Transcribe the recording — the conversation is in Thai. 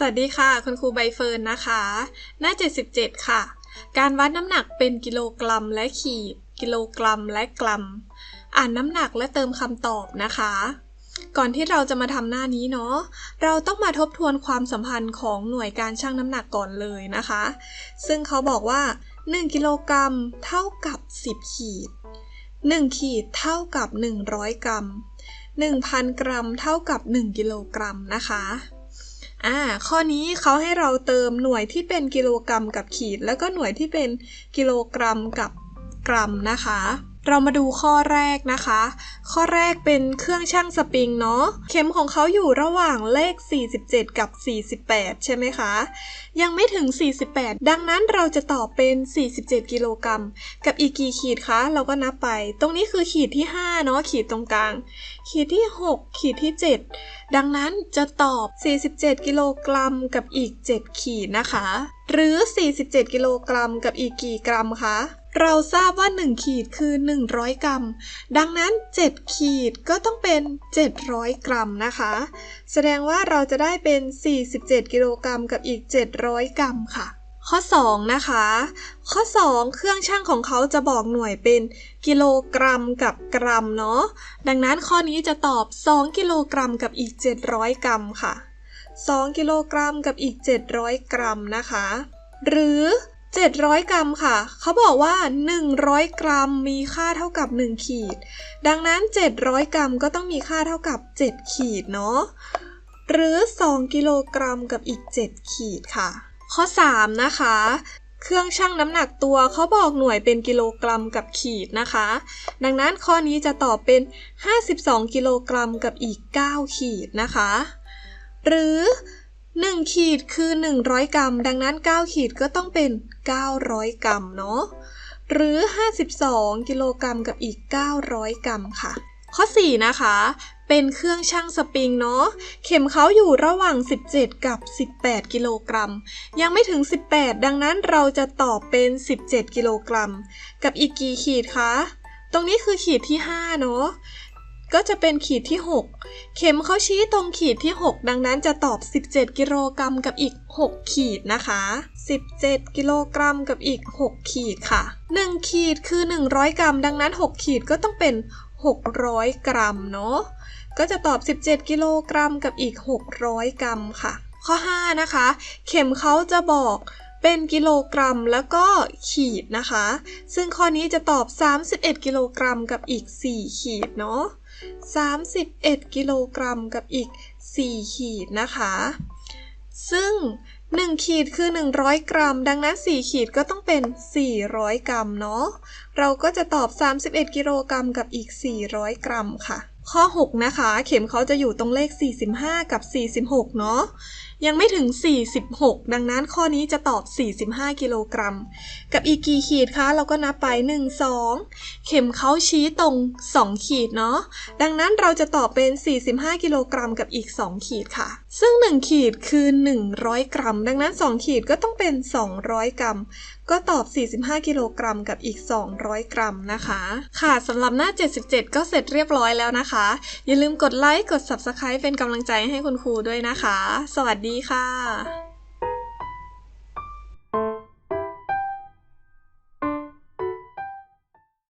สวัสดีค่ะ คุณครูใบเฟิร์นนะคะ หน้า 77 ค่ะ การวัดน้ำหนักเป็นกิโลกรัมและขีด กิโลกรัมและกรัม อ่านน้ำหนักและเติมคำตอบนะคะ ก่อนที่เราจะมาทำหน้านี้เนาะ เราต้องมาทบทวนความสัมพันธ์ของหน่วยการชั่งน้ำหนักก่อนเลยนะคะ ซึ่งเขาบอกว่า 1 กิโลกรัมเท่ากับ 10 ขีด 1 ขีดเท่ากับ 100 กรัม 1,000 กรัมเท่ากับ 1 กิโลกรัมนะคะ อ่า ข้อนี้เขาให้เราเติมหน่วยที่เป็นกิโลกรัมกับขีด แล้วก็หน่วยที่เป็นกิโลกรัมกับกรัมนะคะ เรามาดูข้อแรกนะคะ ข้อแรกเป็นเครื่องช่างสปริงเนาะเข็มของเขาอยู่ระหว่างเลข 47 กับ 48 ใช่ไหมคะ ยังไม่ถึง 48 ดังนั้นเราจะตอบเป็น 47 กิโลกรัม กับอีกกี่ขีดคะเราก็นับไป ตรงนี้คือขีดที่ 5 เนาะขีดตรงกลาง ขีดที่ 6 ขีดที่ 7 ดังนั้นจะตอบ 47 กิโลกรัม กับอีก 7 ขีดนะคะ หรือ 47 กิโลกรัม กับอีกกี่กรัมคะเราทราบว่า 1 ขีดคือ 100 กรัม ดังนั้น 7ขีดก็ต้องเป็น 700 กรัมนะคะ แสดงว่าเราจะได้เป็น 47 กิโลกรัมกับอีก 700 กรัมค่ะ ข้อ 2 นะคะ ข้อ 2 เครื่องช่างของเขาจะบอกหน่วยเป็นกิโลกรัมกับกรัมเนาะดังนั้นข้อนี้จะตอบ 2 กิโลกรัมกับอีก 700 กรัมค่ะ 2 กิโลกรัมกับอีก 700 กรัมนะคะ หรือ 700 กรัมค่ะ เขาบอกว่า 100 กรัมมีค่าเท่ากับ 1 ขีด ดังนั้น 700 กรัมก็ต้องมีค่าเท่ากับ 7 ขีดเนาะ หรือ 2 กิโลกรัมกับอีก 7 ขีดค่ะ ข้อ 3 นะคะ เครื่องชั่งน้ำหนักตัวเขาบอกหน่วยเป็นกิโลกรัมกับขีดนะคะ ดังนั้นข้อนี้จะตอบเป็น 52 กิโลกรัมกับอีก 9 ขีดนะคะ หรือ 1 ขีดคือ 100 กรัม ดังนั้น 9 ขีดก็ต้องเป็น 900 กรัมเนาะหรือ 52 กิโลกรัมกับอีก 900 กรัมค่ะ ข้อ 4 นะคะ เป็นเครื่องชั่งสปริงเนาะเข็มเขาอยู่ระหว่าง 17 กับ 18 กิโลกรัม ยังไม่ถึง 18 ดังนั้นเราจะตอบเป็น 17 กิโลกรัม กับอีกกี่ขีดคะ ตรงนี้คือขีดที่ 5 เนาะ ก็จะเป็นขีดที่ 6 เข็มเขาชี้ตรงขีดที่ 6 ดังนั้นจะตอบ 17 กิโลกรัมกับอีก 6 ขีดนะคะ 17 กิโลกรัมกับอีก 6 ขีดค่ะ 1 ขีดคือ 100 กรัม ดังนั้น 6 ขีดก็ต้องเป็น 600 กรัมเนาะ ก็จะตอบ 17 กิโลกรัมกับอีก 600 กรัมค่ะ ข้อ 5 นะคะ เข็มเขาจะบอก เป็นกิโลกรัมแล้วก็ขีดนะคะ ซึ่งข้อนี้จะตอบ 31 กิโลกรัมกับอีก 4 ขีดเนาะ31 กิโลกรัมกับอีก 4 ขีดนะคะ ซึ่ง 1 ขีดคือ 100 กรัม ดังนั้น 4 ขีดก็ต้องเป็น 400 กรัมเนาะ เราก็จะตอบ 31 กิโลกรัมกับอีก 400 กรัมค่ะ ข้อ 6 นะคะ เข็มเขาจะอยู่ตรงเลข 45 กับ 46 เนาะ ยังไม่ถึง 46 ดังนั้นข้อนี้จะตอบ 45 กิโลกรัม กับอีกกี่ขีดคะ เราก็นับไป 1 2 เข็มเขาชี้ตรง 2 ขีดเนาะ ดังนั้นเราจะตอบเป็น 45 กิโลกรัมกับอีก 2 ขีดค่ะ ซึ่ง 1 ขีดคือ 100 กรัม ดังนั้น 2 ขีดก็ต้องเป็น 200 กรัม ก็ตอบ 45 กิโลกรัมกับอีก 200 กรัมนะคะ ค่ะสำหรับหน้า 77 ก็เสร็จเรียบร้อยแล้วนะคะ อย่าลืมกดไลค์ กด Subscribe เป็นกำลังใจให้คุณครูด้วยนะคะ สวัสดีดีค่ะ